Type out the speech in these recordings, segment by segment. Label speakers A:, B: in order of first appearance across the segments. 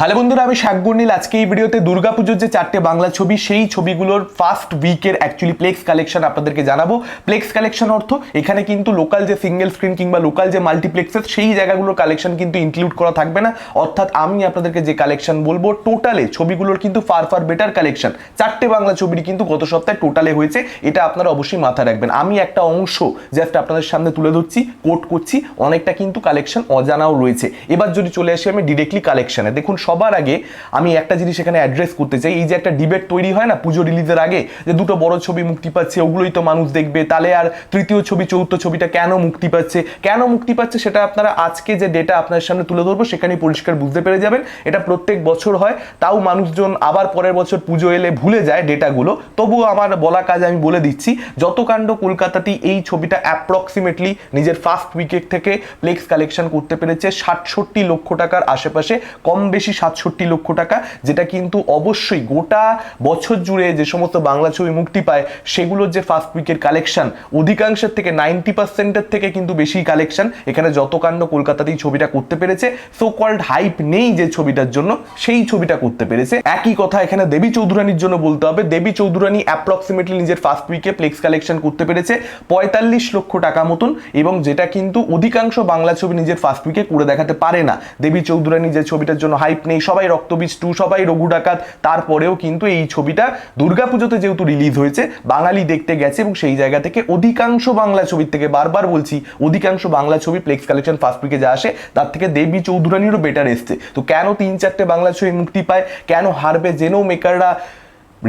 A: Hello বন্ধুরা, আমি শাকগুর্নিল আজকে এই ভিডিওতে দুর্গাপুজোর যে চারটে বাংলা ছবি, সেই ছবিগুলোর ফার্স্ট উইকের অ্যাকচুয়ালি প্লেক্স কালেকশন আপনাদেরকে জানাব। প্লেক্স কালেকশন অর্থ, এখানে কিন্তু লোকাল যে সিঙ্গেল স্ক্রিন কিংবা লোকাল যে মাল্টিপ্লেক্সেস সেই জায়গাগুলোর কালেকশন কিন্তু ইনক্লুড করা থাকবে না। অর্থাৎ আমি আপনাদেরকে যে কালেকশন বলব টোটালে ছবিগুলোর কিন্তু ফার ফার বেটার কালেকশন চারটে বাংলা ছবিটি কিন্তু গত সপ্তাহে টোটালে হয়েছে, এটা আপনারা অবশ্যই মাথায় রাখবেন। আমি একটা অংশ জাস্ট আপনাদের সামনে তুলে ধরছি কোট করছি, অনেকটা কিন্তু কালেকশন অজানাও রয়েছে। এবার যদি চলে আসি আমি ডিরেক্টলি কালেকশনে দেখুন সবার আগে আমি একটা জিনিস এখানে অ্যাড্রেস করতে চাই। এই যে একটা ডিবেট তৈরি হয় না, পুজো রিলিজের আগে, যে দুটো বড় ছবি মুক্তি পাচ্ছে, ওগুলোই তো মানুষ দেখবে। তাহলে আর তৃতীয় ছবি চতুর্থ ছবিটা কেন মুক্তি পাচ্ছে? কেন মুক্তি পাচ্ছে সেটা আপনারা আজকে যে ডেটা আপনার সামনে তুলে ধরবো, সেখানেই পরিষ্কার বুঝতে পেরে যাবেন। এটা প্রত্যেক বছর হয়, তাও মানুষজন আবার পরের বছর পুজো এলে ভুলে যায় ডেটাগুলো তবুও আমার বলা কাজ আমি বলে দিচ্ছি, যত কাণ্ড কলকাতাতেই এই ছবিটা অ্যাপ্রক্সিমেটলি নিজের ফার্স্ট উইকেট থেকে প্লেক্স কালেকশন করতে পেরেছে, সাতষট্টি লক্ষ টাকার আশেপাশে। কম বেশি সাতষট্টি লক্ষ টাকা, যেটা কিন্তু অবশ্যই গোটা বছর জুড়ে যে সমস্ত বাংলা ছবি মুক্তি পায়, সেগুলোর যে ফার্স্ট উইকের কালেকশন অধিকাংশের থেকে নাইনটি পার্সেন্টের থেকে কিন্তু বেশি কালেকশন এখানে যত কাণ্ড কলকাতাতেই ছবিটা করতে পেরেছে সো কল্ড হাইপ নেই যে ছবিটার জন্য, সেই ছবিটা করতে পেরেছে। একই কথা এখানে দেবী চৌধুরানীর জন্য বলতে হবে। দেবী চৌধুরানী অ্যাপ্রক্সিমেটলি নিজের ফার্স্ট উইকে প্লেক্স কালেকশন করতে পেরেছে, পঁয়তাল্লিশ লক্ষ টাকা মতন, এবং যেটা কিন্তু অধিকাংশ বাংলা ছবি নিজের ফার্স্ট উইকে করে দেখাতে পারে না। দেবী চৌধুরানী যে ছবিটার জন্য হাইপ নেই সবাই রক্তবীজ টু সবাই রঘু ডাকাত। তারপরেও কিন্তু এই ছবিটা দুর্গাপুজোতে যেহেতু রিলিজ হয়েছে, বাঙালি দেখতে গেছে এবং সেই জায়গা থেকে অধিকাংশ বাংলা ছবির থেকে বারবার বলছি, অধিকাংশ বাংলা ছবি প্লেক্স কালেকশন ফার্স্ট উইকে যা আসে, তার থেকে দেবী চৌধুরানীরও বেটার এসছে। তো কেন তিন চারটে বাংলা ছবি মুক্তি পায়? কেন হারবে জেনেও মেকাররা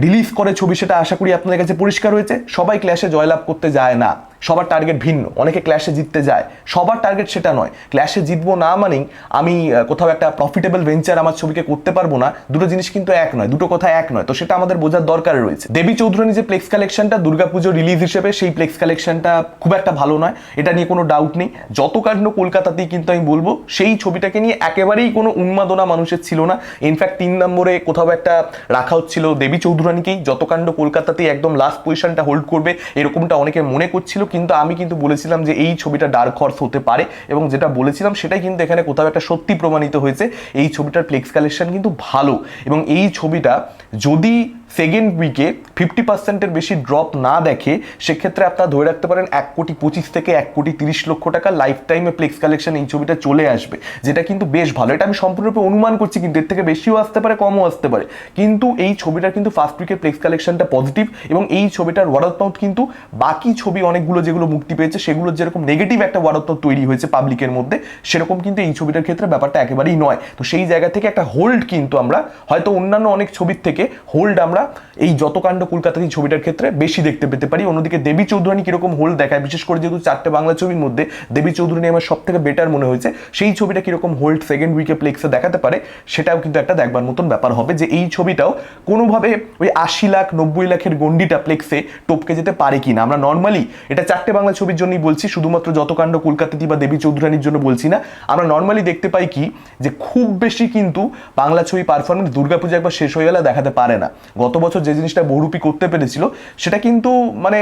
A: রিলিজ করে ছবি? সেটা আশা করি আপনাদের কাছে পরিষ্কার হয়েছে। সবাই ক্ল্যাশে জয়লাভ করতে যায় না। সবার টার্গেট ভিন্ন। অনেকে ক্ল্যাশে জিততে যায়। সবার টার্গেট সেটা নয়। ক্ল্যাশে জিতবো না মানেই আমি কোথাও একটা প্রফিটেবল ভেঞ্চার আমার ছবিকে করতে পারব না। দুটো জিনিস কিন্তু এক নয়, দুটো কথা এক নয়। তো সেটা আমাদের বোঝার দরকার রয়েছে। দেবী চৌধুরানী যে প্লেক্স কালেকশনটা দুর্গাপুজো রিলিজ হিসেবে সেই প্লেক্স কালেকশনটা খুব একটা ভালো নয়। এটা নিয়ে কোনো ডাউট নেই। যত কাণ্ড কলকাতাতেই কিন্তু আমি বলব, সেই ছবিটাকে নিয়ে একেবারেই কোনো উন্মাদনা মানুষের ছিল না। ইনফ্যাক্ট তিন নম্বরে কোথাও একটা রাখা হচ্ছিল দেবী চৌধুরানীকেই। যত কাণ্ড কলকাতাতেই একদম লাস্ট পজিশনটা হোল্ড করবে, এরকমটা অনেকে মনে করছিল। কিন্তু আমি কিন্তু বলেছিলাম যে এই ছবিটা ডার্ক হর্স হতে পারে এবং যেটা বলেছিলাম সেটাই কিন্তু এখানে কোথাও একটা সত্যি প্রমাণিত হয়েছে। এই ছবিটার ফ্লেক্স কালেকশন কিন্তু ভালো এবং এই ছবিটা যদি সেকেন্ড উইকে ফিফটি পার্সেন্টের বেশি ড্রপ না দেখে সেক্ষেত্রে আপনারা ধরে রাখতে পারেন এক কোটি পঁচিশ থেকে এক কোটি তিরিশ লক্ষ টাকা লাইফ টাইমে প্লেক্স কালেকশন এই ছবিটা চলে আসবে। যেটা কিন্তু বেশ ভালো। এটা আমি সম্পূর্ণরূপে অনুমান করছি, কিন্তু এর থেকে বেশিও আসতে পারে, কমও আসতে পারে। কিন্তু এই ছবিটার কিন্তু ফার্স্ট উইকের প্লেক্স কালেকশনটা পজিটিভ এবং এই ছবিটার ওয়ার্ড অফ মাউথ কিন্তু বাকি ছবি অনেকগুলো যেগুলো মুক্তি পেয়েছে, সেগুলোর যেরকম নেগেটিভ একটা ওয়ার্ড অফ মাউথ তৈরি হয়েছে পাবলিকের মধ্যে, সেরকম কিন্তু এই ছবিটার ক্ষেত্রে ব্যাপারটা একেবারেই নয়। তো সেই জায়গা থেকে একটা হোল্ড কিন্তু আমরা, হয়তো অন্যান্য অনেক ছবির থেকে হোল্ড আমরা এই যত কাণ্ড কলকাতার এই ছবিটার ক্ষেত্রে বেশি দেখতে পেতে পারি। অন্যদিকে দেবী চৌধুরানী কীরকম হোল্ড দেখায়, বিশেষ করে যেহেতু চারটে বাংলা ছবির মধ্যে দেবী চৌধুরানী আমার সব থেকে বেটার মনে হয়েছে, সেই ছবিটা কীরকম হোল্ড সেকেন্ড উইকে প্লেক্সে দেখাতে পারে, সেটাও কিন্তু একটা দেখবার মতন ব্যাপার হবে যে এই ছবিটাও কোনোভাবে ওই আশি লাখ, নব্বই লাখের গন্ডিটা প্লেক্সে টপকে যেতে পারে কিনা। আমরা নর্মালি এটা চারটে বাংলা ছবির জন্যই বলছি, শুধুমাত্র যত কাণ্ড কলকাতাতি বা দেবী চৌধুরানীর জন্য বলছি না। আমরা নর্মালি দেখতে পাই কি, যে খুব বেশি কিন্তু বাংলা ছবি পারফরমেন্স দুর্গাপূজা একবার শেষ হয়ে গেলে দেখাতে পারে না। গত বছর যে জিনিসটা বহুরূপী করতে পেরেছিল, সেটা কিন্তু মানে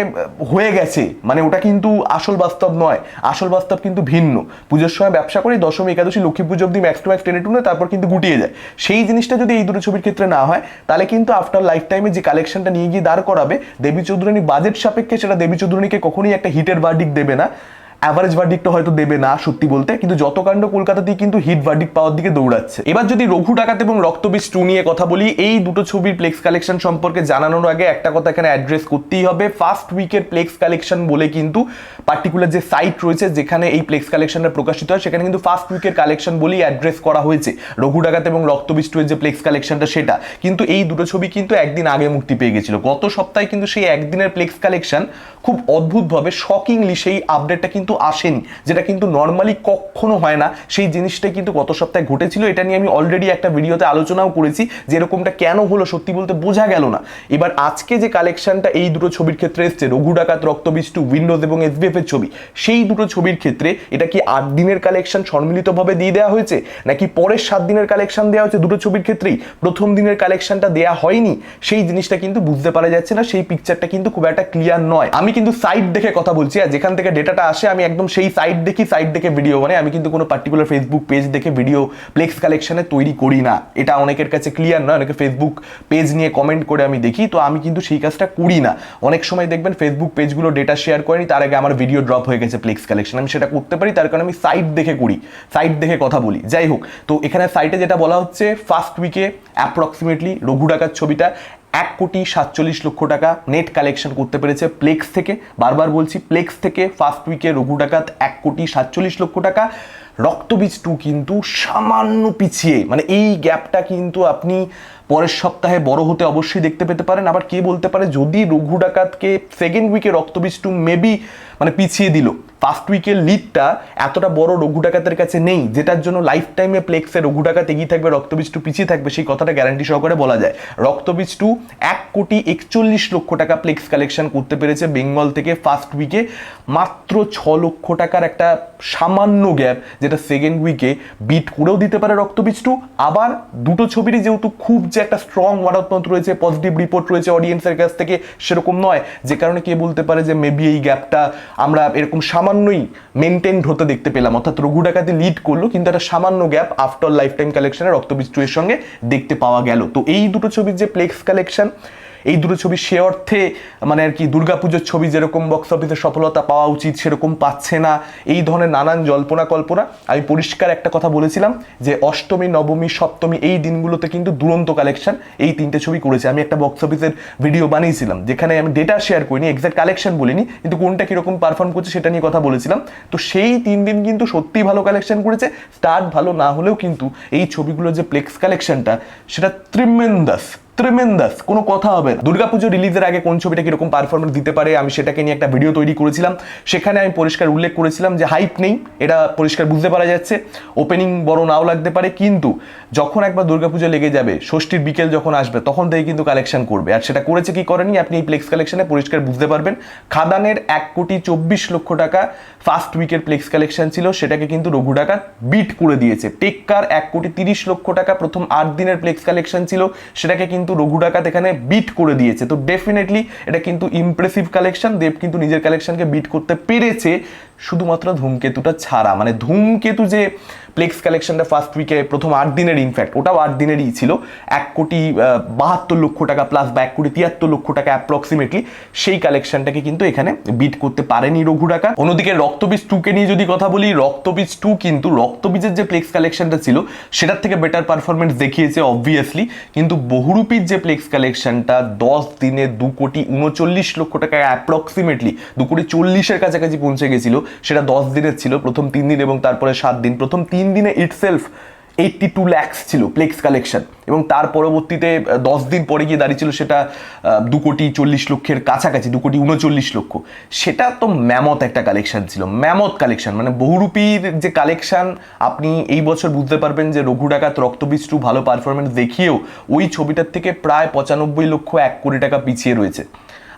A: হয়ে গেছে। মানে ওটা কিন্তু আসল বাস্তব নয়। আসল বাস্তব কিন্তু ভিন্ন। পুজোর সময় ব্যবসা করি, দশমী, একাদশী, লক্ষ্মী পুজো অব্দি ম্যাক্স টু ম্যাক্স টেনে টুনে তারপর কিন্তু গুটিয়ে যায়। সেই জিনিসটা যদি এই দুটো ছবির ক্ষেত্রে না হয়, তাহলে কিন্তু আফটার লাইফ টাইমে যে কালেকশনটা নিয়ে গিয়ে দাঁড় করাবে, দেবী চৌধুরানী বাজেট সাপেক্ষে সেটা দেবী চৌধুরানীকে কখনোই একটা হিটের ভার্ডিক দেবে না। অ্যাভারেজ ভার্ডিকটা হয়তো দেবে না, সত্যি বলতে। কিন্তু যত কাণ্ড কলকাতাতেই কিন্তু হিট ভার্ডিক পাওয়ার দিকে দৌড়াচ্ছে। এবার যদি রঘু ডাকাত এবং রক্তবীজ টু নিয়ে কথা বলি, এই দুটো ছবির প্লেক্স কালেকশন সম্পর্কে জানানোর আগে একটা কথা এখানে অ্যাড্রেস করতেই হবে। ফার্স্ট উইকের প্লেক্স কালেকশন বলে কিন্তু পার্টিকুলার যে সাইট রয়েছে, যেখানে এই প্লেক্স কালেকশনটা প্রকাশিত হয়, সেখানে কিন্তু ফার্স্ট উইকের কালেকশন বলেই অ্যাড্রেস করা হয়েছে। রঘু ডাকাত এবং রক্তবীজ টু এর যে প্লেক্স কালেকশনটা সেটা। কিন্তু এই দুটো ছবি কিন্তু একদিন আগে মুক্তি পেয়ে গেছিল। গত সপ্তাহে কিন্তু সেই একদিনের প্লেক্স কালেকশন খুব অদ্ভুতভাবে শকিংলি সেই আপডেটটা কিন্তু আসেনি, যেটা কিন্তু নর্মালি কখনো হয় না। সেই জিনিসটাই কিন্তু গত সপ্তাহে ঘটেছিল। এটা নিয়ে আমি অলরেডি একটা ভিডিওতে আলোচনাও করেছি যে এরকমটা কেন হলো সত্যি বলতে বোঝা গেল না। এবার আজকে যে কালেকশনটা এই দুটো ছবির ক্ষেত্রে এসছে, রঘু ডাকাত রক্তবীজ টু উইন্ডোজ এবং এসবিএফ এর ছবি, সেই দুটো ছবির ক্ষেত্রে এটা কি আট দিনের কালেকশন সম্মিলিতভাবে দিয়ে দেওয়া হয়েছে? নাকি পরের সাত দিনের কালেকশন দেওয়া হয়েছে দুটো ছবির ক্ষেত্রেই? প্রথম দিনের কালেকশনটা দেওয়া হয়নি, সেই জিনিসটা কিন্তু বুঝতে পারা যাচ্ছে না, সেই পিকচারটা কিন্তু খুব একটা ক্লিয়ার নয়। আমি কিন্তু সাইট দেখে কথা বলছি, আর যেখান থেকে ডেটাটা আসে আমি একদম সেই সাইট দেখি সাইট দেখে ভিডিও বানাই। আমি কিন্তু কোনো পার্টিকুলার ফেসবুক পেজ দেখে ভিডিও প্লেক্স কালেকশনে তৈরি করি না। এটা অনেকের কাছে ক্লিয়ার নয়, অনেকে ফেসবুক পেজ নিয়ে কমেন্ট করে আমি দেখি। তো আমি কিন্তু সেই কাজটা করি না। অনেক সময় দেখবেন ফেসবুক পেজগুলো ডেটা শেয়ার করেনি, তার আগে আমার ভিডিও ড্রপ হয়ে গেছে প্লেক্স কালেকশন আমি সেটা করতে পারি, তার কারণে আমি সাইট দেখে করি। সাইট দেখে কথা বলি। যাই হোক, তো এখানে সাইটে যেটা বলা হচ্ছে ফার্স্ট উইকে অ্যাপ্রক্সিমেটলি রঘু ডাকার ছবিটা এক কোটি সাতচল্লিশ লক্ষ টাকা নেট কালেকশন করতে পেরেছে প্লেক্স থেকে। বারবার বলছি প্লেক্স থেকে ফার্স্ট উইকে রঘু ডাকাত এক কোটি সাতচল্লিশ লক্ষ টাকা। রক্তবীজ টু কিন্তু সামান্য পিছিয়ে। মানে এই গ্যাপটা কিন্তু আপনি পরের সপ্তাহে বড় হতে অবশ্যই দেখতে পেতে পারেন। আবার কে বলতে পারে, যদি রঘু ডাকাতকে সেকেন্ড উইকে রক্তবীজ টু মেবি মানে পিছিয়ে দিল ফার্স্ট উইকের লিডটা এতটা বড় রঘু ডাকাতের কাছে নেই, যেটার জন্য লাইফ টাইমে প্লেক্সে রঘু ডাকাত এগিয়ে থাকবে, রক্তবীজ টু পিছিয়ে থাকবে, সেই কথাটা গ্যারান্টি সহকারে বলা যায়। রক্তবীজ টু এক কোটি একচল্লিশ লক্ষ টাকা প্লেক্স কালেকশন করতে পেরেছে বেঙ্গল থেকে ফার্স্ট উইকে মাত্র ছ লক্ষ টাকার একটা সামান্য গ্যাপ যেটা সেকেন্ড উইকে বিট করেও দিতে পারে রক্তবীজ টু আবার দুটো ছবিরই যেহেতু খুব যে একটা স্ট্রং ওয়ারাতমত রয়েছে পজিটিভ রিপোর্ট রয়েছে অডিয়েন্সের কাছ থেকে, সেরকম নয়। যে কারণে কে বলতে পারে যে মেবি এই গ্যাপটা আমরা এরকম সামান্যই মেনটেন হতে দেখতে পেলাম। অর্থাৎ রঘু ডাকাতি লিড করল, কিন্তু একটা সামান্য গ্যাপ আফটার লাইফ টাইম কালেকশনের রক্তবীজ সঙ্গে দেখতে পাওয়া গেল। তো এই দুটো ছবির যে প্লেক্স কালেকশন এই দুটো ছবি সে অর্থে মানে আর কি দুর্গাপুজোর ছবি যেরকম বক্স অফিসে সফলতা পাওয়া উচিত সেরকম পাচ্ছে না, এই ধরনের নানান জল্পনা কল্পনা। আমি পরিষ্কার একটা কথা বলেছিলাম যে অষ্টমী, নবমী, সপ্তমী এই দিনগুলোতে কিন্তু দুরন্ত কালেকশন এই তিনটে ছবি করেছে। আমি একটা বক্স অফিসের ভিডিও বানিয়েছিলাম, যেখানে আমি ডেটা শেয়ার করিনি এক্সাক্ট কালেকশন বলিনি, কিন্তু কোনটা কীরকম পারফর্ম করছে সেটা নিয়ে কথা বলেছিলাম। তো সেই তিন দিন কিন্তু সত্যিই ভালো কালেকশন করেছে স্টার্ট ভালো না হলেও কিন্তু এই ছবিগুলোর যে প্লেক্স কালেকশনটা সেটা ত্রিমেন্দাস ট্রেমেন্দাস কোনো কথা হবে না। দুর্গাপুজো রিলিজের আগে কোন ছবিটা কীরকম পারফরমেন্স দিতে পারে, আমি সেটাকে নিয়ে একটা ভিডিও তৈরি করেছিলাম। সেখানে আমি পরিষ্কার উল্লেখ করেছিলাম যে হাইপ নেই, এটা পরিষ্কার বুঝতে পারা যাচ্ছে। ওপেনিং বড় নাও লাগতে পারে, কিন্তু যখন একবার দুর্গাপুজো লেগে যাবে, ষষ্ঠীর বিকেল যখন আসবে, তখন থেকে কিন্তু কালেকশন করবে। আর সেটা করেছে কি করেনি, আপনি এই প্লেক্স কালেকশনে পরিষ্কার বুঝতে পারবেন। খাদানের এক কোটি চব্বিশ লক্ষ টাকা ফার্স্ট উইকের প্লেক্স কালেকশন ছিল, সেটাকে কিন্তু রঘু ডাকাত বিট করে দিয়েছে। টেক্কার এক কোটি তিরিশ লক্ষ টাকা প্রথম আট দিনের প্লেক্স কালেকশন ছিল, সেটাকে কিন্তু রঘু ডাকাত এখানে বিট করে দিয়েছে। তো ডেফিনেটলি এটা কিন্তু ইমপ্রেসিভ কালেকশন দেব কিন্তু নিজের কালেকশনকে বিট করতে পেরেছে। শুধুমাত্র ধূমকেতুটা ছাড়া মানে ধূমকেতু যে প্লেক্স কালেকশনটা ফার্স্ট উইকে প্রথম আট দিনের ইনফ্যাক্ট ওটাও আট দিনেরই ছিল। এক কোটি বাহাত্তর লক্ষ টাকা প্লাস বা এক কোটি তিয়াত্তর লক্ষ টাকা অ্যাপ্রক্সিমেটলি সেই কালেকশনটাকে কিন্তু এখানে বিট করতে পারেনি রঘু টাকা অন্যদিকে রক্তবীজ টুকে নিয়ে যদি কথা বলি, রক্তবীজ টু কিন্তু রক্তবীজের যে প্লেক্স কালেকশনটা ছিল, সেটার থেকে বেটার পারফরমেন্স দেখিয়েছে অবভিয়াসলি কিন্তু বহুরূপীর যে প্লেক্স কালেকশনটা দশ দিনে দু কোটি উনচল্লিশ লক্ষ টাকা অ্যাপ্রক্সিমেটলি দু কোটি চল্লিশের কাছাকাছি পৌঁছে গেছিল। সেটা দশ দিনের ছিল, প্রথম তিন দিন এবং তারপরে সাত দিন। প্রথম তিন দিনে ইটসেলফ এইটটি টু ল্যাক্স ছিল প্লেক্স কালেকশন এবং তার পরবর্তীতে দশ দিন পরে গিয়ে দাঁড়িয়েছিল সেটা দু কোটি চল্লিশ লক্ষের কাছাকাছি, দু কোটি উনচল্লিশ লক্ষ। সেটা তো ম্যামত একটা কালেকশন ছিল ম্যামত কালেকশন মানে বহুরূপীর যে কালেকশন আপনি এই বছর বুঝতে পারবেন যে রঘু ডাকাত রক্তবীজ টু ভালো পারফরমেন্স দেখিয়েও ওই ছবিটার থেকে প্রায় পঁচানব্বই লক্ষ এক কোটি টাকা পিছিয়ে রয়েছে।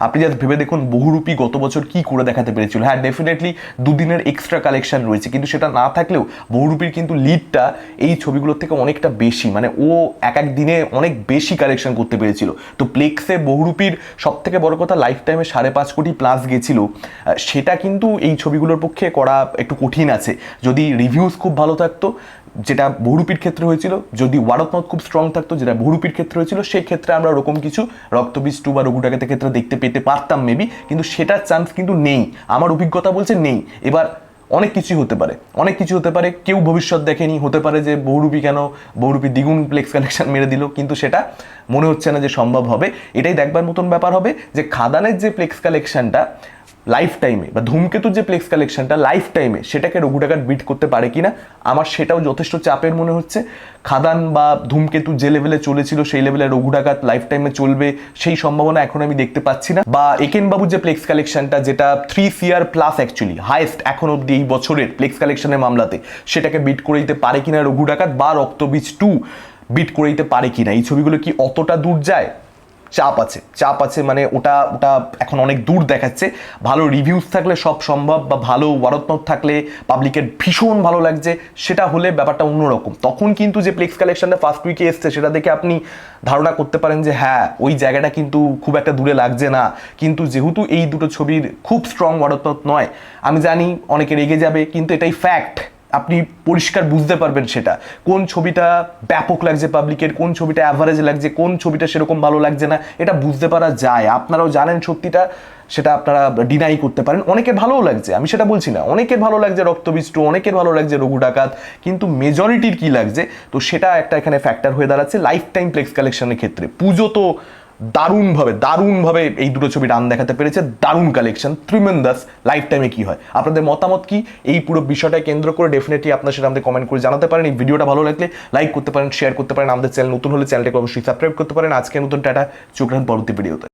A: আপনি জাস্ট ভেবে দেখুন বহুরূপী গত বছর কি করে দেখাতে পেরেছিল। হ্যাঁ ডেফিনেটলি দুদিনের এক্সট্রা কালেকশন রয়েছে, কিন্তু সেটা না থাকলেও বহুরূপীর কিন্তু লিডটা এই ছবিগুলোর থেকে অনেকটা বেশি মানে ও এক এক দিনে অনেক বেশি কালেকশন করতে পেরেছিল। তো প্লেক্সে বহুরূপীর সব থেকে বড় কথা লাইফ টাইমে সাড়ে পাঁচ কোটি প্লাস গেছিল। সেটা কিন্তু এই ছবিগুলোর পক্ষে করা একটু কঠিন আছে। যদি রিভিউজ খুব ভালো থাকতো, যেটা বহুরূপীর ক্ষেত্রে হয়েছিল, যদি ওয়ারতমত খুব স্ট্রং থাকতো, যেটা বহুরূপীর ক্ষেত্রে হয়েছিল সেই ক্ষেত্রে আমরা ওরকম কিছু রক্তবীজ টু বা রঘু ডাকাতের ক্ষেত্রে দেখতে পেতে পারতাম মেবি কিন্তু সেটার চান্স কিন্তু নেই। আমার অভিজ্ঞতা বলছে নেই। এবার অনেক কিছুই হতে পারে। অনেক কিছু হতে পারে। কেউ ভবিষ্যৎ দেখেনি। হতে পারে যে বহুরূপী কেন? বহুরূপী দ্বিগুণ প্লেক্স কালেকশন মেরে দিল। কিন্তু সেটা মনে হচ্ছে না যে সম্ভব হবে। এটাই দেখবার মতন ব্যাপার হবে যে খাদানের যে প্লেক্স কালেকশনটা লাইফ টাইমে বা ধূমকেতুর যে প্লেক্স কালেকশনটা লাইফ টাইমে সেটাকে রঘু ডাকাত বিট করতে পারে কিনা, আমার সেটাও যথেষ্ট চাপের মনে হচ্ছে। খাদান বা ধূমকেতু যে লেভেলে চলেছিল, সেই লেভেলে রঘু ডাকাত লাইফ টাইমে চলবে, সেই সম্ভাবনা এখন আমি দেখতে পাচ্ছি না। বা একেন বাবুর যে প্লেক্স কালেকশনটা যেটা three CR plus actually highest এখন অব্দি এই বছরের প্লেক্স কালেকশনের মামলাতে, সেটাকে বিট করে দিতে পারে কিনা রঘু ডাকাত বা রক্তবীজ টু বিট করে দিতে পারে কিনা, এই ছবিগুলো কি অতটা দূর যায়? চাপ আছে। চাপ আছে মানে ওটা ওটা এখন অনেক দূর দেখাচ্ছে। ভালো রিভিউজ থাকলে সব সম্ভব বা ভালো ওয়ারতমত থাকলে পাবলিকের ভীষণ ভালো লাগছে। সেটা হলে ব্যাপারটা অন্যরকম। তখন কিন্তু যে প্লেক্স কালেকশনটা ফার্স্ট উইকে এসছে, সেটা দেখে আপনি ধারণা করতে পারেন যে হ্যাঁ ওই জায়গাটা কিন্তু খুব একটা দূরে লাগছে না। কিন্তু যেহেতু এই দুটো ছবির খুব স্ট্রং ওয়ারতমত নয়, আমি জানি অনেকে রেগে যাবে, কিন্তু এটাই ফ্যাক্ট আপনি পরিষ্কার বুঝতে পারবেন সেটা। কোন ছবিটা ব্যাপক লাগছে পাবলিকের, কোন ছবিটা অ্যাভারেজ লাগছে, কোন ছবিটা সেরকম ভালো লাগছে না, এটা বুঝতে পারা যায়। আপনারাও জানেন সত্যিটা, সেটা আপনারা ডিনাই করতে পারেন। অনেকের ভালোও লাগছে, আমি সেটা বলছি না। অনেকের ভালো লাগছে রক্তবিষ্ট, অনেকের ভালো লাগছে রঘু ডাকাত, কিন্তু মেজরিটির কি লাগছে? তো সেটা একটা এখানে ফ্যাক্টর হয়ে দাঁড়াচ্ছে লাইফ টাইম প্লেক্স কালেকশনের ক্ষেত্রে। পুজো তো দারুণভাবে দারুণভাবে এই দুটো ছবি রান দেখাতে পেরেছে। দারুণ কালেকশন ত্রিমেন্দাস লাইফ টাইমে কী হয়? আপনাদের মতামত কি? এই পুরো বিষয়টা কেন্দ্র করে ডেফিনেটলি আপনার সেটা আমাদের কমেন্ট করে জানাতে পারেন। এই ভিডিওটা ভালো লাগলে লাইক করতে পারেন শেয়ার করতে পারেন। আমাদের চ্যানেল নতুন হলে চ্যানেলটাকে অবশ্যই সাবস্ক্রাইব করতে পারেন। আজকে নতুন টাটা, চোখ রাখুন পরবর্তী ভিডিওতে